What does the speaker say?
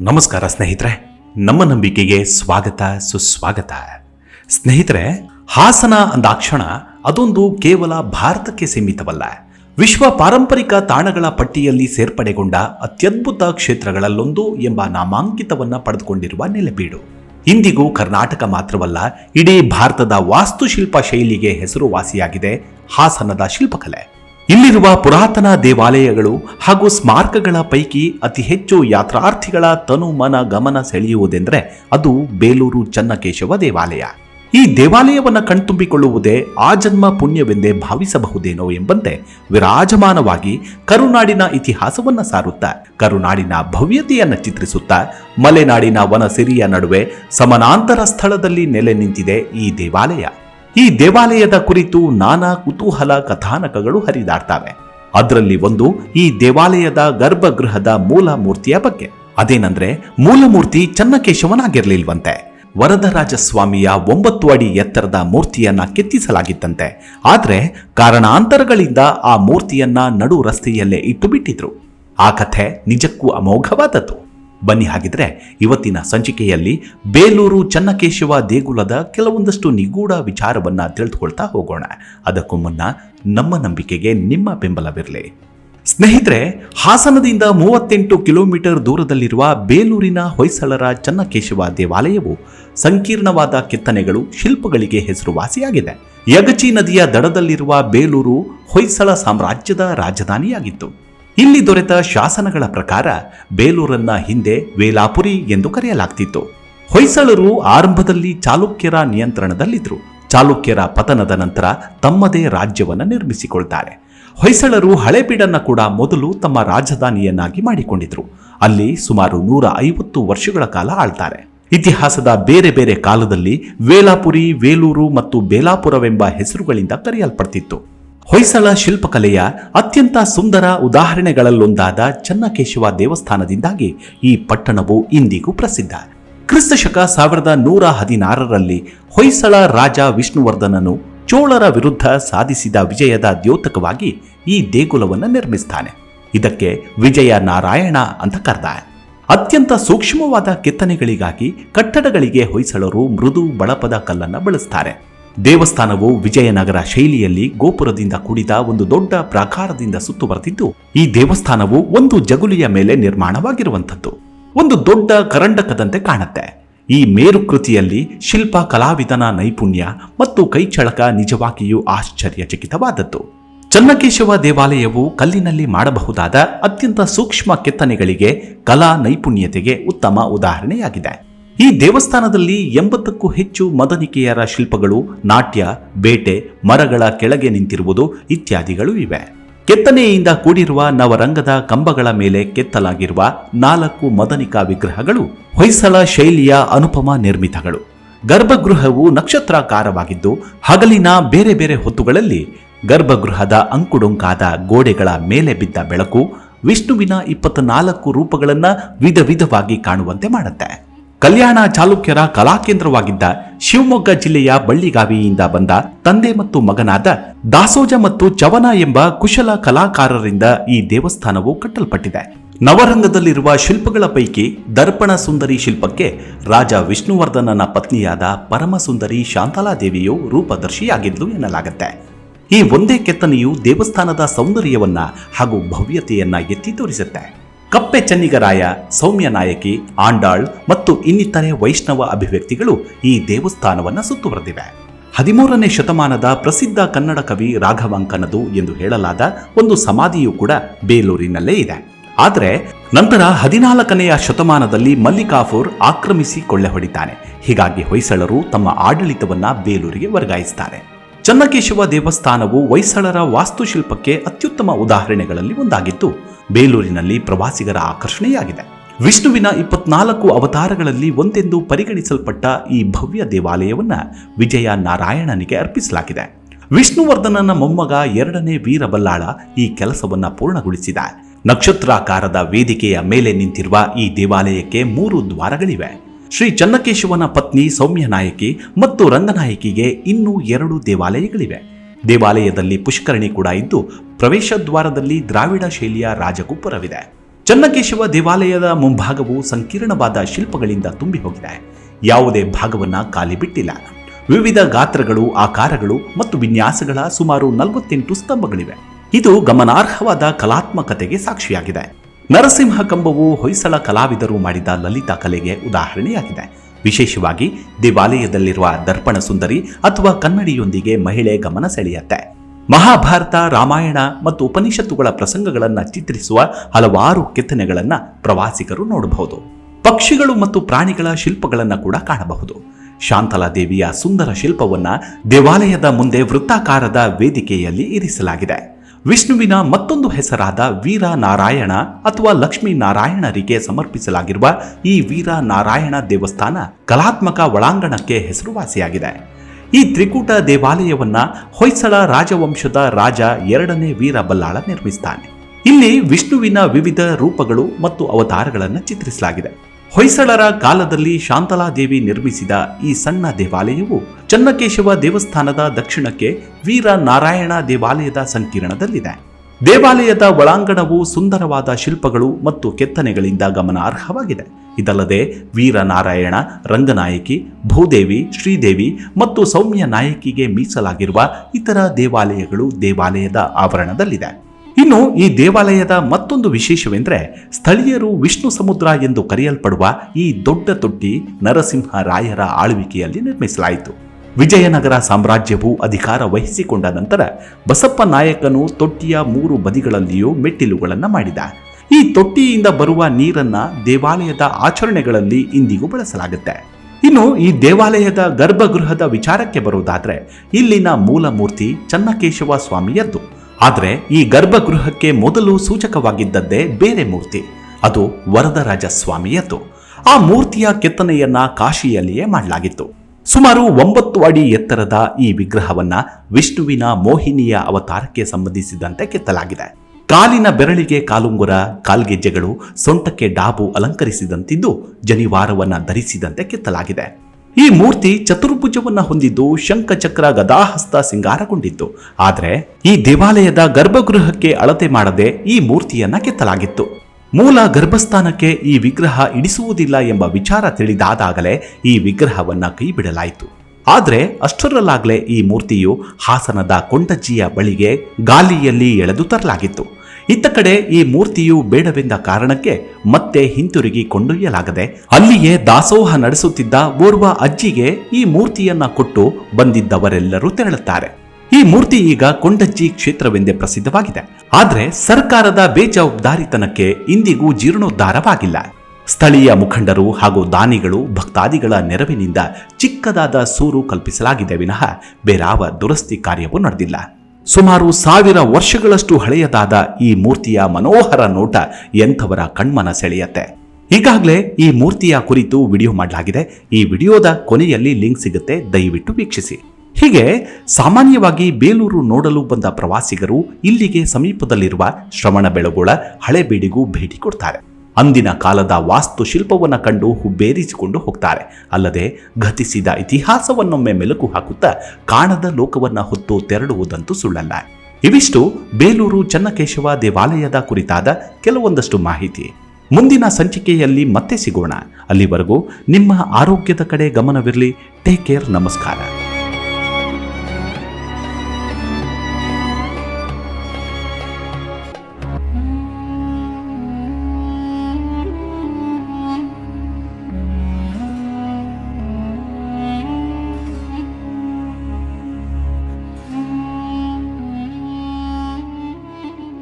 ನಮಸ್ಕಾರ ಸ್ನೇಹಿತರೆ, ನಮ್ಮ ನಂಬಿಕೆಗೆ ಸ್ವಾಗತ, ಸುಸ್ವಾಗತ. ಸ್ನೇಹಿತರೆ, ಹಾಸನ ಅಂದಾಕ್ಷಣ ಅದೊಂದು ಕೇವಲ ಭಾರತಕ್ಕೆ ಸೀಮಿತವಲ್ಲ. ವಿಶ್ವ ಪಾರಂಪರಿಕ ತಾಣಗಳ ಪಟ್ಟಿಯಲ್ಲಿ ಸೇರ್ಪಡೆಗೊಂಡ ಅತ್ಯದ್ಭುತ ಕ್ಷೇತ್ರಗಳಲ್ಲೊಂದು ಎಂಬ ನಾಮಾಂಕಿತವನ್ನ ಪಡೆದುಕೊಂಡಿರುವ ನೆಲೆಬೀಡು. ಇಂದಿಗೂ ಕರ್ನಾಟಕ ಮಾತ್ರವಲ್ಲ, ಇಡೀ ಭಾರತದ ವಾಸ್ತುಶಿಲ್ಪ ಶೈಲಿಗೆ ಹೆಸರುವಾಸಿಯಾಗಿದೆ ಹಾಸನದ ಶಿಲ್ಪಕಲೆ. ಇಲ್ಲಿರುವ ಪುರಾತನ ದೇವಾಲಯಗಳು ಹಾಗೂ ಸ್ಮಾರಕಗಳ ಪೈಕಿ ಅತಿ ಹೆಚ್ಚು ಯಾತ್ರಾರ್ಥಿಗಳ ತನು ಮನ ಗಮನ ಸೆಳೆಯುವುದೆಂದರೆ ಅದು ಬೇಲೂರು ಚನ್ನಕೇಶವ ದೇವಾಲಯ. ಈ ದೇವಾಲಯವನ್ನು ಕಣ್ತುಂಬಿಕೊಳ್ಳುವುದೇ ಆ ಜನ್ಮ ಪುಣ್ಯವೆಂದೇ ಭಾವಿಸಬಹುದೇನೋ ಎಂಬಂತೆ ವಿರಾಜಮಾನವಾಗಿ ಕರುನಾಡಿನ ಇತಿಹಾಸವನ್ನ ಸಾರುತ್ತಾ, ಕರುನಾಡಿನ ಭವ್ಯತೆಯನ್ನು ಚಿತ್ರಿಸುತ್ತಾ, ಮಲೆನಾಡಿನ ವನಸಿರಿಯ ನಡುವೆ ಸಮಾನಾಂತರ ಸ್ಥಳದಲ್ಲಿ ನೆಲೆ ನಿಂತಿದೆ ಈ ದೇವಾಲಯ. ಈ ದೇವಾಲಯದ ಕುರಿತು ನಾನಾ ಕುತೂಹಲ ಕಥಾನಕಗಳು ಹರಿದಾಡ್ತವೆ. ಅದರಲ್ಲಿ ಒಂದು ಈ ದೇವಾಲಯದ ಗರ್ಭಗೃಹದ ಮೂಲ ಮೂರ್ತಿಯ ಬಗ್ಗೆ. ಅದೇನಂದ್ರೆ, ಮೂಲಮೂರ್ತಿ ಚನ್ನಕೇಶವನಾಗಿರ್ಲಿಲ್ವಂತೆ. ವರದರಾಜಸ್ವಾಮಿಯ ಒಂಬತ್ತು ಅಡಿ ಎತ್ತರದ ಮೂರ್ತಿಯನ್ನ ಕೆತ್ತಿಸಲಾಗಿತ್ತಂತೆ. ಆದ್ರೆ, ಕಾರಣಾಂತರಗಳಿಂದ ಆ ಮೂರ್ತಿಯನ್ನ ನಡು ರಸ್ತೆಯಲ್ಲೇ ಇಟ್ಟು ಬಿಟ್ಟಿದ್ರು ಆ ಕಥೆ ನಿಜಕ್ಕೂ ಅಮೋಘವಾದದ್ದು. ಬನ್ನಿ ಹಾಗಿದ್ರೆ ಇವತ್ತಿನ ಸಂಚಿಕೆಯಲ್ಲಿ ಬೇಲೂರು ಚನ್ನಕೇಶವ ದೇಗುಲದ ಕೆಲವೊಂದಷ್ಟು ನಿಗೂಢ ವಿಚಾರವನ್ನ ತಿಳಿದುಕೊಳ್ತಾ ಹೋಗೋಣ. ಅದಕ್ಕೂ ಮುನ್ನ ನಮ್ಮ ನಂಬಿಕೆಗೆ ನಿಮ್ಮ ಬೆಂಬಲವಿರಲಿ. ಸ್ನೇಹಿತರೆ, ಹಾಸನದಿಂದ ಮೂವತ್ತೆಂಟು ಕಿಲೋಮೀಟರ್ ದೂರದಲ್ಲಿರುವ ಬೇಲೂರಿನ ಹೊಯ್ಸಳರ ಚನ್ನಕೇಶವ ದೇವಾಲಯವು ಸಂಕೀರ್ಣವಾದ ಕೆತ್ತನೆಗಳು ಶಿಲ್ಪಗಳಿಗೆ ಹೆಸರುವಾಸಿಯಾಗಿದೆ. ಯಗಚಿ ನದಿಯ ದಡದಲ್ಲಿರುವ ಬೇಲೂರು ಹೊಯ್ಸಳ ಸಾಮ್ರಾಜ್ಯದ ರಾಜಧಾನಿಯಾಗಿತ್ತು. ಇಲ್ಲಿ ದೊರೆತ ಶಾಸನಗಳ ಪ್ರಕಾರ ಬೇಲೂರನ್ನ ಹಿಂದೆ ವೇಲಾಪುರಿ ಎಂದು ಕರೆಯಲಾಗ್ತಿತ್ತು. ಹೊಯ್ಸಳರು ಆರಂಭದಲ್ಲಿ ಚಾಲುಕ್ಯರ ನಿಯಂತ್ರಣದಲ್ಲಿದ್ದರು ಚಾಲುಕ್ಯರ ಪತನದ ನಂತರ ತಮ್ಮದೇ ರಾಜ್ಯವನ್ನು ನಿರ್ಮಿಸಿಕೊಳ್ತಾರೆ. ಹೊಯ್ಸಳರು ಹಳೆಬೀಡನ್ನು ಕೂಡ ಮೊದಲು ತಮ್ಮ ರಾಜಧಾನಿಯನ್ನಾಗಿ ಮಾಡಿಕೊಂಡಿದ್ರು. ಅಲ್ಲಿ ಸುಮಾರು ನೂರ ಐವತ್ತು ವರ್ಷಗಳ ಕಾಲ ಆಳ್ತಾರೆ. ಇತಿಹಾಸದ ಬೇರೆ ಬೇರೆ ಕಾಲದಲ್ಲಿ ವೇಲಾಪುರಿ, ವೇಲೂರು ಮತ್ತು ಬೇಲಾಪುರವೆಂಬ ಹೆಸರುಗಳಿಂದ ಕರೆಯಲ್ಪಡ್ತಿತ್ತು. ಹೊಯ್ಸಳ ಶಿಲ್ಪಕಲೆಯ ಅತ್ಯಂತ ಸುಂದರ ಉದಾಹರಣೆಗಳಲ್ಲೊಂದಾದ ಚನ್ನಕೇಶವ ದೇವಸ್ಥಾನದಿಂದಾಗಿ ಈ ಪಟ್ಟಣವು ಇಂದಿಗೂ ಪ್ರಸಿದ್ಧ. ಕ್ರಿಸ್ತಶಕ ಸಾವಿರದ ನೂರ ಹದಿನಾರರಲ್ಲಿ ಹೊಯ್ಸಳ ರಾಜ ವಿಷ್ಣುವರ್ಧನನು ಚೋಳರ ವಿರುದ್ಧ ಸಾಧಿಸಿದ ವಿಜಯದ ದ್ಯೋತಕವಾಗಿ ಈ ದೇಗುಲವನ್ನು ನಿರ್ಮಿಸ್ತಾನೆ. ಇದಕ್ಕೆ ವಿಜಯ ನಾರಾಯಣ ಅಂತ ಕರೆದ ಅತ್ಯಂತ ಸೂಕ್ಷ್ಮವಾದ ಕೆತ್ತನೆಗಳಿಗಾಗಿ ಕಟ್ಟಡಗಳಿಗೆ ಹೊಯ್ಸಳರು ಮೃದು ಬಳಪದ ಕಲ್ಲನ್ನು ಬಳಸ್ತಾರೆ. ದೇವಸ್ಥಾನವು ವಿಜಯನಗರ ಶೈಲಿಯಲ್ಲಿ ಗೋಪುರದಿಂದ ಕೂಡಿದ ಒಂದು ದೊಡ್ಡ ಪ್ರಾಕಾರದಿಂದ ಸುತ್ತುವರೆದಿದ್ದು ಈ ದೇವಸ್ಥಾನವು ಒಂದು ಜಗುಲಿಯ ಮೇಲೆ ನಿರ್ಮಾಣವಾಗಿರುವಂಥದ್ದು. ಒಂದು ದೊಡ್ಡ ಕರಂಡಕದಂತೆ ಕಾಣುತ್ತೆ. ಈ ಮೇರುಕೃತಿಯಲ್ಲಿ ಶಿಲ್ಪ ಕಲಾವಿದನ ನೈಪುಣ್ಯ ಮತ್ತು ಕೈಚಳಕ ನಿಜವಾಗಿಯೂ ಆಶ್ಚರ್ಯಚಕಿತವಾದದ್ದು. ಚನ್ನಕೇಶವ ದೇವಾಲಯವು ಕಲ್ಲಿನಲ್ಲಿ ಮಾಡಬಹುದಾದ ಅತ್ಯಂತ ಸೂಕ್ಷ್ಮ ಕೆತ್ತನೆಗಳಿಗೆ ಕಲಾ ನೈಪುಣ್ಯತೆಗೆ ಉತ್ತಮ ಉದಾಹರಣೆಯಾಗಿದೆ. ಈ ದೇವಸ್ಥಾನದಲ್ಲಿ ಎಂಬತ್ತಕ್ಕೂ ಹೆಚ್ಚು ಮದನಿಕೆಯರ ಶಿಲ್ಪಗಳು, ನಾಟ್ಯ, ಬೇಟೆ, ಮರಗಳ ಕೆಳಗೆ ನಿಂತಿರುವುದು ಇತ್ಯಾದಿಗಳು ಇವೆ. ಕೆತ್ತನೆಯಿಂದ ಕೂಡಿರುವ ನವರಂಗದ ಕಂಬಗಳ ಮೇಲೆ ಕೆತ್ತಲಾಗಿರುವ ನಾಲ್ಕು ಮದನಿಕಾ ವಿಗ್ರಹಗಳು ಹೊಯ್ಸಳ ಶೈಲಿಯ ಅನುಪಮ ನಿರ್ಮಿತಗಳು. ಗರ್ಭಗೃಹವು ನಕ್ಷತ್ರಾಕಾರವಾಗಿದ್ದು, ಹಗಲಿನ ಬೇರೆ ಬೇರೆ ಹೊತ್ತುಗಳಲ್ಲಿ ಗರ್ಭಗೃಹದ ಅಂಕುಡೊಂಕಾದ ಗೋಡೆಗಳ ಮೇಲೆ ಬಿದ್ದ ಬೆಳಕು ವಿಷ್ಣುವಿನ ಇಪ್ಪತ್ನಾಲ್ಕು ರೂಪಗಳನ್ನು ವಿಧ ವಿಧವಾಗಿ ಕಾಣುವಂತೆ ಮಾಡುತ್ತೆ. ಕಲ್ಯಾಣ ಚಾಲುಕ್ಯರ ಕಲಾಕೇಂದ್ರವಾಗಿದ್ದ ಶಿವಮೊಗ್ಗ ಜಿಲ್ಲೆಯ ಬಳ್ಳಿಗಾವಿಯಿಂದ ಬಂದ ತಂದೆ ಮತ್ತು ಮಗನಾದ ದಾಸೋಜ ಮತ್ತು ಚವನ ಎಂಬ ಕುಶಲ ಕಲಾಕಾರರಿಂದ ಈ ದೇವಸ್ಥಾನವು ಕಟ್ಟಲ್ಪಟ್ಟಿದೆ. ನವರಂಗದಲ್ಲಿರುವ ಶಿಲ್ಪಗಳ ಪೈಕಿ ದರ್ಪಣ ಸುಂದರಿ ಶಿಲ್ಪಕ್ಕೆ ರಾಜ ವಿಷ್ಣುವರ್ಧನನ ಪತ್ನಿಯಾದ ಪರಮಸುಂದರಿ ಶಾಂತಲಾದೇವಿಯು ರೂಪದರ್ಶಿಯಾಗಿದ್ಲು ಎನ್ನಲಾಗುತ್ತೆ. ಈ ಒಂದೇ ಕೆತ್ತನೆಯು ದೇವಸ್ಥಾನದ ಸೌಂದರ್ಯವನ್ನ ಹಾಗೂ ಭವ್ಯತೆಯನ್ನ ಎತ್ತಿ ತೋರಿಸುತ್ತೆ. ಕಪ್ಪೆ ಚನ್ನಿಗರಾಯ, ಸೌಮ್ಯ ನಾಯಕಿ, ಆಂಡಾಳ್ ಮತ್ತು ಇನ್ನಿತರೆ ವೈಷ್ಣವ ಅಭಿವ್ಯಕ್ತಿಗಳು ಈ ದೇವಸ್ಥಾನವನ್ನ ಸುತ್ತುವರೆದಿವೆ. ಹದಿಮೂರನೇ ಶತಮಾನದ ಪ್ರಸಿದ್ಧ ಕನ್ನಡ ಕವಿ ರಾಘವಾಂಕನದು ಎಂದು ಹೇಳಲಾದ ಒಂದು ಸಮಾಧಿಯೂ ಕೂಡ ಬೇಲೂರಿನಲ್ಲೇ ಇದೆ. ಆದರೆ, ನಂತರ ಹದಿನಾಲ್ಕನೆಯ ಶತಮಾನದಲ್ಲಿ ಮಲ್ಲಿಕಾಫೂರ್ ಆಕ್ರಮಿಸಿ ಕೊಳ್ಳೆ ಹೊಡಿತಾನೆ ಹೀಗಾಗಿ ಹೊಯ್ಸಳರು ತಮ್ಮ ಆಡಳಿತವನ್ನ ಬೇಲೂರಿಗೆ ವರ್ಗಾಯಿಸುತ್ತಾರೆ ಚನ್ನಕೇಶವ ದೇವಸ್ಥಾನವು ಹೊಯ್ಸಳರ ವಾಸ್ತುಶಿಲ್ಪಕ್ಕೆ ಅತ್ಯುತ್ತಮ ಉದಾಹರಣೆಗಳಲ್ಲಿ ಒಂದಾಗಿದ್ದು ಬೇಲೂರಿನಲ್ಲಿ ಪ್ರವಾಸಿಗರ ಆಕರ್ಷಣೆಯಾಗಿದೆ. ವಿಷ್ಣುವಿನ ಇಪ್ಪತ್ನಾಲ್ಕು ಅವತಾರಗಳಲ್ಲಿ ಒಂದೆಂದು ಪರಿಗಣಿಸಲ್ಪಟ್ಟ ಈ ಭವ್ಯ ದೇವಾಲಯವನ್ನು ವಿಜಯ ನಾರಾಯಣನಿಗೆ ಅರ್ಪಿಸಲಾಗಿದೆ. ವಿಷ್ಣುವರ್ಧನನ ಮೊಮ್ಮಗ ಎರಡನೇ ವೀರಬಲ್ಲಾಳ ಈ ಕೆಲಸವನ್ನು ಪೂರ್ಣಗೊಳಿಸಿದ. ನಕ್ಷತ್ರಾಕಾರದ ವೇದಿಕೆಯ ಮೇಲೆ ನಿಂತಿರುವ ಈ ದೇವಾಲಯಕ್ಕೆ ಮೂರು ದ್ವಾರಗಳಿವೆ. ಶ್ರೀ ಚನ್ನಕೇಶವನ ಪತ್ನಿ ಸೌಮ್ಯ ನಾಯಕಿ ಮತ್ತು ರಂಗನಾಯಕಿಗೆ ಇನ್ನೂ ಎರಡು ದೇವಾಲಯಗಳಿವೆ. ದೇವಾಲಯದಲ್ಲಿ ಪುಷ್ಕರಣಿ ಕೂಡ ಇದ್ದು, ಪ್ರವೇಶ ದ್ವಾರದಲ್ಲಿ ದ್ರಾವಿಡ ಶೈಲಿಯ ರಾಜಗುಪ್ಪರವಿದೆ ಚನ್ನಕೇಶವ ದೇವಾಲಯದ ಮುಂಭಾಗವು ಸಂಕೀರ್ಣವಾದ ಶಿಲ್ಪಗಳಿಂದ ತುಂಬಿ ಹೋಗಿದೆ. ಯಾವುದೇ ಭಾಗವನ್ನ ಖಾಲಿ ಬಿಟ್ಟಿಲ್ಲ. ವಿವಿಧ ಗಾತ್ರಗಳು, ಆಕಾರಗಳು ಮತ್ತು ವಿನ್ಯಾಸಗಳ ಸುಮಾರು ನಲವತ್ತೆಂಟು ಸ್ತಂಭಗಳಿವೆ. ಇದು ಗಮನಾರ್ಹವಾದ ಕಲಾತ್ಮಕತೆಗೆ ಸಾಕ್ಷಿಯಾಗಿದೆ. ನರಸಿಂಹ ಕಂಬವು ಹೊಯ್ಸಳ ಕಲಾವಿದರು ಮಾಡಿದ ಲಲಿತಾ ಕಲೆಗೆ ಉದಾಹರಣೆಯಾಗಿದೆ. ವಿಶೇಷವಾಗಿ ದೇವಾಲಯದಲ್ಲಿರುವ ದರ್ಪಣ ಸುಂದರಿ ಅಥವಾ ಕನ್ನಡಿಯೊಂದಿಗೆ ಮಹಿಳೆ ಗಮನ ಸೆಳೆಯುತ್ತೆ. ಮಹಾಭಾರತ, ರಾಮಾಯಣ ಮತ್ತು ಉಪನಿಷತ್ತುಗಳ ಪ್ರಸಂಗಗಳನ್ನು ಚಿತ್ರಿಸುವ ಹಲವಾರು ಕೆತ್ತನೆಗಳನ್ನು ಪ್ರವಾಸಿಗರು ನೋಡಬಹುದು. ಪಕ್ಷಿಗಳು ಮತ್ತು ಪ್ರಾಣಿಗಳ ಶಿಲ್ಪಗಳನ್ನು ಕೂಡ ಕಾಣಬಹುದು. ಶಾಂತಲಾ ದೇವಿಯ ಸುಂದರ ಶಿಲ್ಪವನ್ನ ದೇವಾಲಯದ ಮುಂದೆ ವೃತ್ತಾಕಾರದ ವೇದಿಕೆಯಲ್ಲಿ ಇರಿಸಲಾಗಿದೆ. ವಿಷ್ಣುವಿನ ಮತ್ತೊಂದು ಹೆಸರಾದ ವೀರ ನಾರಾಯಣ ಅಥವಾ ಲಕ್ಷ್ಮೀ ನಾರಾಯಣರಿಗೆ ಸಮರ್ಪಿಸಲಾಗಿರುವ ಈ ವೀರ ನಾರಾಯಣ ದೇವಸ್ಥಾನ ಕಲಾತ್ಮಕ ಒಳಾಂಗಣಕ್ಕೆ ಹೆಸರುವಾಸಿಯಾಗಿದೆ. ಈ ತ್ರಿಕೂಟ ದೇವಾಲಯವನ್ನ ಹೊಯ್ಸಳ ರಾಜವಂಶದ ರಾಜ ಎರಡನೇ ವೀರ ಬಲ್ಲಾಳ ನಿರ್ಮಿಸ್ತಾನೆ. ಇಲ್ಲಿ ವಿಷ್ಣುವಿನ ವಿವಿಧ ರೂಪಗಳು ಮತ್ತು ಅವತಾರಗಳನ್ನು ಚಿತ್ರಿಸಲಾಗಿದೆ. ಹೊಯ್ಸಳರ ಕಾಲದಲ್ಲಿ ಶಾಂತಲಾದೇವಿ ನಿರ್ಮಿಸಿದ ಈ ಸಣ್ಣ ದೇವಾಲಯವು ಚನ್ನಕೇಶವ ದೇವಸ್ಥಾನದ ದಕ್ಷಿಣಕ್ಕೆ ವೀರ ನಾರಾಯಣ ದೇವಾಲಯದ ಸಂಕೀರ್ಣದಲ್ಲಿದೆ. ದೇವಾಲಯದ ಒಳಾಂಗಣವು ಸುಂದರವಾದ ಶಿಲ್ಪಗಳು ಮತ್ತು ಕೆತ್ತನೆಗಳಿಂದ ಗಮನಾರ್ಹವಾಗಿದೆ. ಇದಲ್ಲದೆ ವೀರನಾರಾಯಣ ರಂಗನಾಯಕಿ, ಭೂದೇವಿ, ಶ್ರೀದೇವಿ ಮತ್ತು ಸೌಮ್ಯ ನಾಯಕಿಗೆ ಮೀಸಲಾಗಿರುವ ಇತರ ದೇವಾಲಯಗಳು ದೇವಾಲಯದ ಆವರಣದಲ್ಲಿದೆ. ಇನ್ನು ಈ ದೇವಾಲಯದ ಮತ್ತೊಂದು ವಿಶೇಷವೆಂದರೆ ಸ್ಥಳೀಯರು ವಿಷ್ಣು ಸಮುದ್ರ ಎಂದು ಕರೆಯಲ್ಪಡುವ ಈ ದೊಡ್ಡ ತೊಟ್ಟಿ ನರಸಿಂಹ ರಾಯರ ಆಳ್ವಿಕೆಯಲ್ಲಿ ನಿರ್ಮಿಸಲಾಯಿತು. ವಿಜಯನಗರ ಸಾಮ್ರಾಜ್ಯವು ಅಧಿಕಾರ ವಹಿಸಿಕೊಂಡ ನಂತರ ಬಸಪ್ಪ ನಾಯಕನು ತೊಟ್ಟಿಯ ಮೂರು ಬದಿಗಳಲ್ಲಿಯೂ ಮೆಟ್ಟಿಲುಗಳನ್ನು ಮಾಡಿದ. ಈ ತೊಟ್ಟಿಯಿಂದ ಬರುವ ನೀರನ್ನ ದೇವಾಲಯದ ಆಚರಣೆಗಳಲ್ಲಿ ಇಂದಿಗೂ ಬಳಸಲಾಗುತ್ತೆ. ಇನ್ನು ಈ ದೇವಾಲಯದ ಗರ್ಭಗೃಹದ ವಿಚಾರಕ್ಕೆ ಬರುವುದಾದ್ರೆ ಇಲ್ಲಿನ ಮೂಲ ಮೂರ್ತಿ ಚನ್ನಕೇಶವ ಸ್ವಾಮಿಯದ್ದು. ಆದರೆ ಈ ಗರ್ಭಗೃಹಕ್ಕೆ ಮೊದಲು ಸೂಚಕವಾಗಿದ್ದದ್ದೇ ಬೇರೆ ಮೂರ್ತಿ. ಅದು ವರದರಾಜ ಸ್ವಾಮಿಯದ್ದು ಆ ಮೂರ್ತಿಯ ಕೆತ್ತನೆಯನ್ನ ಕಾಶಿಯಲ್ಲಿಯೇ ಮಾಡಲಾಗಿತ್ತು. ಸುಮಾರು ಒಂಬತ್ತು ಅಡಿ ಎತ್ತರದ ಈ ವಿಗ್ರಹವನ್ನ ವಿಷ್ಣುವಿನ ಮೋಹಿನಿಯ ಅವತಾರಕ್ಕೆ ಸಂಬಂಧಿಸಿದಂತೆ ಕೆತ್ತಲಾಗಿದೆ. ಕಾಲಿನ ಬೆರಳಿಗೆ ಕಾಲುಂಗುರ, ಕಾಲ್ಗೆಜ್ಜೆಗಳು, ಸೊಂಟಕ್ಕೆ ಡಾಬು ಅಲಂಕರಿಸಿದಂತಿದ್ದು ಜನಿವಾರವನ್ನ ಧರಿಸಿದಂತೆ ಕೆತ್ತಲಾಗಿದೆ. ಈ ಮೂರ್ತಿ ಚತುರ್ಭುಜವನ್ನು ಹೊಂದಿದ್ದು ಶಂಖಚಕ್ರ ಗದಾಹಸ್ತ ಸಿಂಗಾರಗೊಂಡಿತ್ತು. ಆದರೆ ಈ ದೇವಾಲಯದ ಗರ್ಭಗೃಹಕ್ಕೆ ಅಳತೆ ಮಾಡದೆ ಈ ಮೂರ್ತಿಯನ್ನ ಕೆತ್ತಲಾಗಿತ್ತು. ಮೂಲ ಗರ್ಭಸ್ಥಾನಕ್ಕೆ ಈ ವಿಗ್ರಹ ಇಡಿಸುವುದಿಲ್ಲ ಎಂಬ ವಿಚಾರ ತಿಳಿದಾದಾಗಲೇ ಈ ವಿಗ್ರಹವನ್ನ ಕೈಬಿಡಲಾಯಿತು. ಆದರೆ ಅಷ್ಟರಲ್ಲಾಗಲೇ ಈ ಮೂರ್ತಿಯು ಹಾಸನದ ಕೊಂಡಜ್ಜಿಯ ಬಳಿಗೆ ಗಾಲಿಯಲ್ಲಿ ಎಳೆದು ತರಲಾಗಿತ್ತು. ಇತ್ತ ಕಡೆ ಈ ಮೂರ್ತಿಯು ಬೇಡವೆಂದ ಕಾರಣಕ್ಕೆ ಮತ್ತೆ ಹಿಂತಿರುಗಿ ಕೊಂಡೊಯ್ಯಲಾಗದೆ ಅಲ್ಲಿಯೇ ದಾಸೋಹ ನಡೆಸುತ್ತಿದ್ದ ಓರ್ವ ಅಜ್ಜಿಗೆ ಈ ಮೂರ್ತಿಯನ್ನ ಕೊಟ್ಟು ಬಂದಿದ್ದವರೆಲ್ಲರೂ ತೆರಳುತ್ತಾರೆ. ಈ ಮೂರ್ತಿ ಈಗ ಕೊಂಡಜ್ಜಿ ಕ್ಷೇತ್ರವೆಂದೇ ಪ್ರಸಿದ್ಧವಾಗಿದೆ. ಆದರೆ ಸರ್ಕಾರದ ಬೇಜವಾಬ್ದಾರಿತನಕ್ಕೆ ಇಂದಿಗೂ ಜೀರ್ಣೋದ್ಧಾರವಾಗಿಲ್ಲ. ಸ್ಥಳೀಯ ಮುಖಂಡರು ಹಾಗೂ ದಾನಿಗಳು ಭಕ್ತಾದಿಗಳ ನೆರವಿನಿಂದ ಚಿಕ್ಕದಾದ ಸೂರು ಕಲ್ಪಿಸಲಾಗಿದೆ ವಿನಃ ಬೇರಾವ ದುರಸ್ತಿ ಕಾರ್ಯವೂ ನಡೆದಿಲ್ಲ. ಸುಮಾರು ಸಾವಿರ ವರ್ಷಗಳಷ್ಟು ಹಳೆಯದಾದ ಈ ಮೂರ್ತಿಯ ಮನೋಹರ ನೋಟ ಎಂಥವರ ಕಣ್ಮನ ಸೆಳೆಯತ್ತೆ. ಈಗಾಗಲೇ ಈ ಮೂರ್ತಿಯ ಕುರಿತು ವಿಡಿಯೋ ಮಾಡಲಾಗಿದೆ. ಈ ವಿಡಿಯೋದ ಕೊನೆಯಲ್ಲಿ ಲಿಂಕ್ ಸಿಗುತ್ತೆ, ದಯವಿಟ್ಟು ವೀಕ್ಷಿಸಿ. ಹೀಗೆ ಸಾಮಾನ್ಯವಾಗಿ ಬೇಲೂರು ನೋಡಲು ಬಂದ ಪ್ರವಾಸಿಗರು ಇಲ್ಲಿಗೆ ಸಮೀಪದಲ್ಲಿರುವ ಶ್ರವಣ ಬೆಳಗೊಳ ಹಳೆಬೀಡಿಗೂ ಭೇಟಿ ಕೊಡ್ತಾರೆ. ಅಂದಿನ ಕಾಲದ ವಾಸ್ತುಶಿಲ್ಪವನ್ನು ಕಂಡು ಹುಬ್ಬೇರಿಸಿಕೊಂಡು ಹೋಗ್ತಾರೆ. ಅಲ್ಲದೆ ಗತಿಸಿದ ಇತಿಹಾಸವನ್ನೊಮ್ಮೆ ಮೆಲುಕು ಹಾಕುತ್ತಾ ಕಾಣದ ಲೋಕವನ್ನ ಹೊತ್ತು ತೆರಳುವುದಂತೂ ಸುಳ್ಳಲ್ಲ. ಇವಿಷ್ಟು ಬೇಲೂರು ಚನ್ನಕೇಶವ ದೇವಾಲಯದ ಕುರಿತಾದ ಕೆಲವೊಂದಷ್ಟು ಮಾಹಿತಿ. ಮುಂದಿನ ಸಂಚಿಕೆಯಲ್ಲಿ ಮತ್ತೆ ಸಿಗೋಣ. ಅಲ್ಲಿವರೆಗೂ ನಿಮ್ಮ ಆರೋಗ್ಯದ ಕಡೆ ಗಮನವಿರಲಿ. ಟೇಕ್ ಕೇರ್ ನಮಸ್ಕಾರ.